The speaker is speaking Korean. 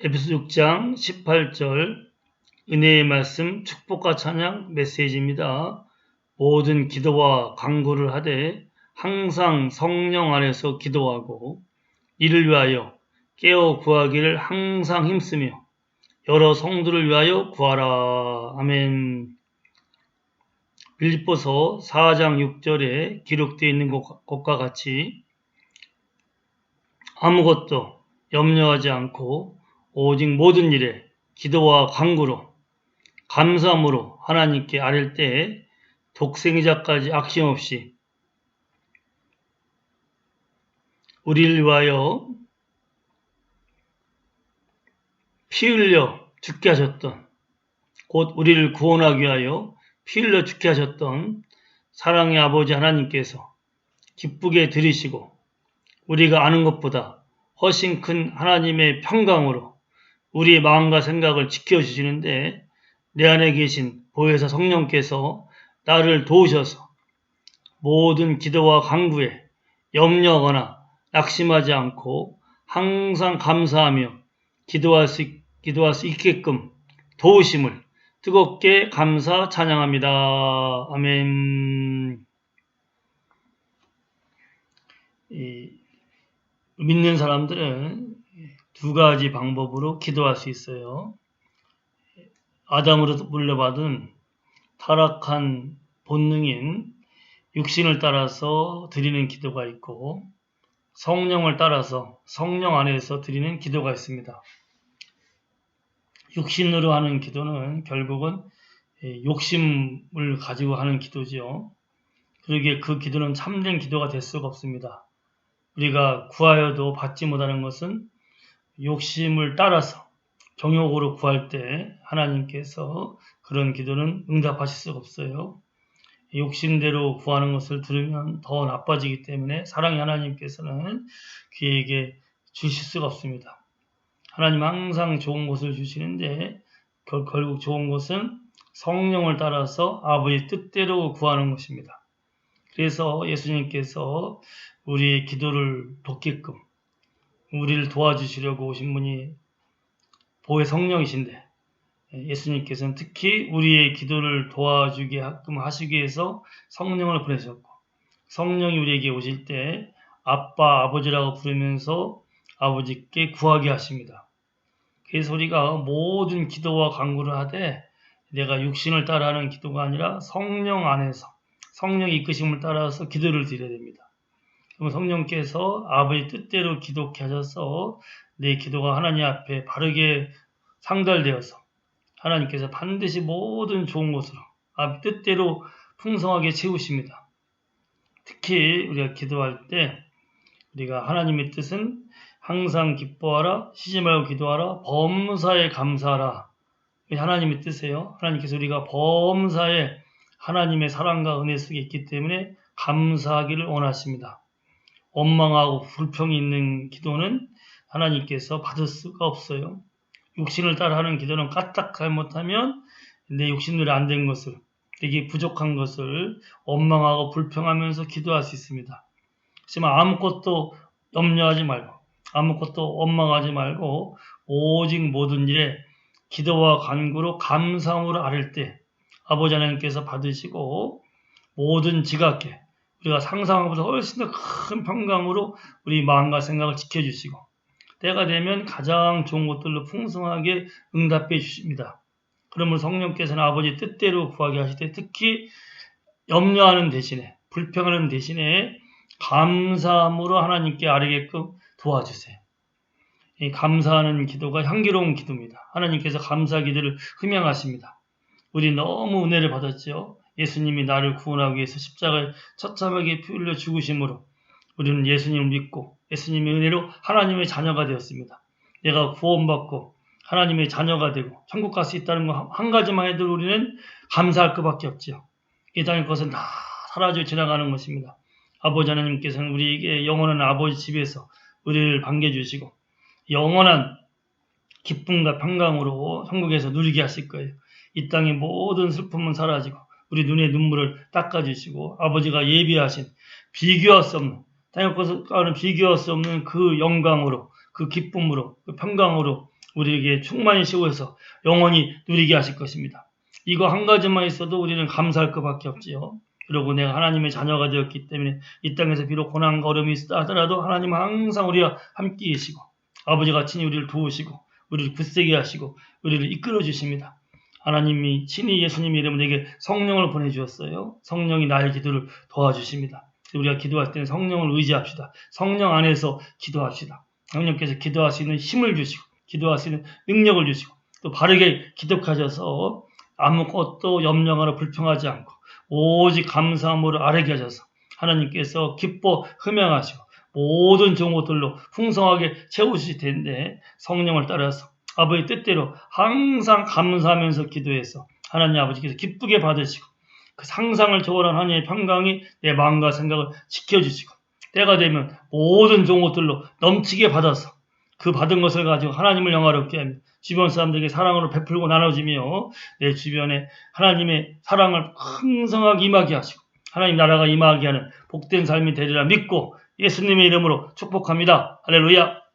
에베소 6장 18절 은혜의 말씀 축복과 찬양 메시지입니다. 모든 기도와 간구를 하되 항상 성령 안에서 기도하고 이를 위하여 깨어 구하기를 항상 힘쓰며 여러 성도를 위하여 구하라. 아멘. 빌립보서 4장 6절에 기록되어 있는 것과 같이 아무것도 염려하지 않고 오직 모든 일에 기도와 간구로 감사함으로 하나님께 아랠 때에 독생자까지 악심 없이 우리를 위하여 피 흘려 죽게 하셨던 곧 우리를 구원하기 위하여 피 흘려 죽게 하셨던 사랑의 아버지 하나님께서 기쁘게 들으시고 우리가 아는 것보다 훨씬 큰 하나님의 평강으로 우리의 마음과 생각을 지켜주시는데 내 안에 계신 보혜사 성령께서 나를 도우셔서 모든 기도와 강구에 염려하거나 낙심하지 않고 항상 감사하며 기도할 수, 기도할 수 있게끔 도우심을 뜨겁게 감사 찬양합니다. 아멘. 믿는 사람들은 두 가지 방법으로 기도할 수 있어요. 아담으로부터 물려받은 타락한 본능인 육신을 따라서 드리는 기도가 있고 성령을 따라서 성령 안에서 드리는 기도가 있습니다. 육신으로 하는 기도는 결국은 욕심을 가지고 하는 기도지요. 그러기에 그 기도는 참된 기도가 될 수가 없습니다. 우리가 구하여도 받지 못하는 것은 욕심을 따라서 정욕으로 구할 때 하나님께서 그런 기도는 응답하실 수가 없어요. 욕심대로 구하는 것을 들으면 더 나빠지기 때문에 사랑의 하나님께서는 그에게 주실 수가 없습니다. 하나님 항상 좋은 것을 주시는데 결국 좋은 것은 성령을 따라서 아버지 뜻대로 구하는 것입니다. 그래서 예수님께서 우리의 기도를 돕게끔 우리를 도와주시려고 오신 분이 보혜 성령이신데 예수님께서는 특히 우리의 기도를 도와주게 하시기 위해서 성령을 보내셨고 성령이 우리에게 오실 때 아빠 아버지라고 부르면서 아버지께 구하게 하십니다. 그래서 우리가 모든 기도와 간구를 하되 내가 육신을 따라하는 기도가 아니라 성령 안에서 성령 이끄심을 따라서 기도를 드려야 됩니다. 그럼 성령께서 아버지 뜻대로 기도케 하셔서 내 기도가 하나님 앞에 바르게 상달되어서 하나님께서 반드시 모든 좋은 것으로 아버지 뜻대로 풍성하게 채우십니다. 특히 우리가 기도할 때 우리가 하나님의 뜻은 항상 기뻐하라, 쉬지 말고 기도하라, 범사에 감사하라. 하나님의 뜻이에요. 하나님께서 우리가 범사에 하나님의 사랑과 은혜 속에 있기 때문에 감사하기를 원하십니다. 원망하고 불평이 있는 기도는 하나님께서 받을 수가 없어요. 육신을 따라하는 기도는 까딱 잘못하면 내 욕심대로 안 된 것을 되게 부족한 것을 원망하고 불평하면서 기도할 수 있습니다. 하지만 아무것도 염려하지 말고 아무것도 원망하지 말고 오직 모든 일에 기도와 간구로 감사함으로 아랠 때 아버지 하나님께서 받으시고 모든 지각에 우리가 상상하고보다 훨씬 더 큰 평강으로 우리 마음과 생각을 지켜주시고 때가 되면 가장 좋은 것들로 풍성하게 응답해 주십니다. 그러므로 성령께서는 아버지 뜻대로 구하게 하실 때 특히 염려하는 대신에 불평하는 대신에 감사함으로 하나님께 아뢰게끔 도와주세요. 이 감사하는 기도가 향기로운 기도입니다. 하나님께서 감사 기도를 흠양하십니다. 우리 너무 은혜를 받았죠. 예수님이 나를 구원하기 위해서 십자가에 처참하게 피 흘려 죽으심으로 우리는 예수님을 믿고 예수님의 은혜로 하나님의 자녀가 되었습니다. 내가 구원받고 하나님의 자녀가 되고 천국 갈 수 있다는 거 한 가지만 해도 우리는 감사할 것밖에 없지요. 이 땅의 것은 다 사라져 지나가는 것입니다. 아버지 하나님께서는 우리에게 영원한 아버지 집에서 우리를 반겨주시고 영원한 기쁨과 평강으로 천국에서 누리게 하실 거예요. 이 땅의 모든 슬픔은 사라지고 우리 눈의 눈물을 닦아주시고 아버지가 예비하신 비교할 수 없는 것과는 비교할 수 없는 그 영광으로 그 기쁨으로 그 평강으로 우리에게 충만히 시고해서 영원히 누리게 하실 것입니다. 이거 한 가지만 있어도 우리는 감사할 것밖에 없지요. 그리고 내가 하나님의 자녀가 되었기 때문에 이 땅에서 비록 고난과 어려움이 있다 하더라도 하나님은 항상 우리와 함께 계시고 아버지가 친히 우리를 도우시고 우리를 굳세게 하시고 우리를 이끌어 주십니다. 하나님이 친히 예수님 내게 성령을 보내주었어요. 성령이 나의 기도를 도와주십니다. 우리가 기도할 때는 성령을 의지합시다. 성령 안에서 기도합시다. 성령께서 기도할 수 있는 힘을 주시고 기도할 수 있는 능력을 주시고 또 바르게 기독하셔서 아무것도 염려하거나 불평하지 않고 오직 감사함으로 아뢰게 하셔서 하나님께서 기뻐 흠양하시고 모든 것들로 풍성하게 채우실 텐데 성령을 따라서 아버지 뜻대로 항상 감사하면서 기도해서 하나님 아버지께서 기쁘게 받으시고 그 상상을 초월한 하나님의 평강이 내 마음과 생각을 지켜주시고 때가 되면 모든 좋은 것들로 넘치게 받아서 그 받은 것을 가지고 하나님을 영화롭게 하며 주변 사람들에게 사랑으로 베풀고 나눠주며 내 주변에 하나님의 사랑을 풍성하게 임하게 하시고 하나님 나라가 임하게 하는 복된 삶이 되리라 믿고 예수님의 이름으로 축복합니다. 할렐루야.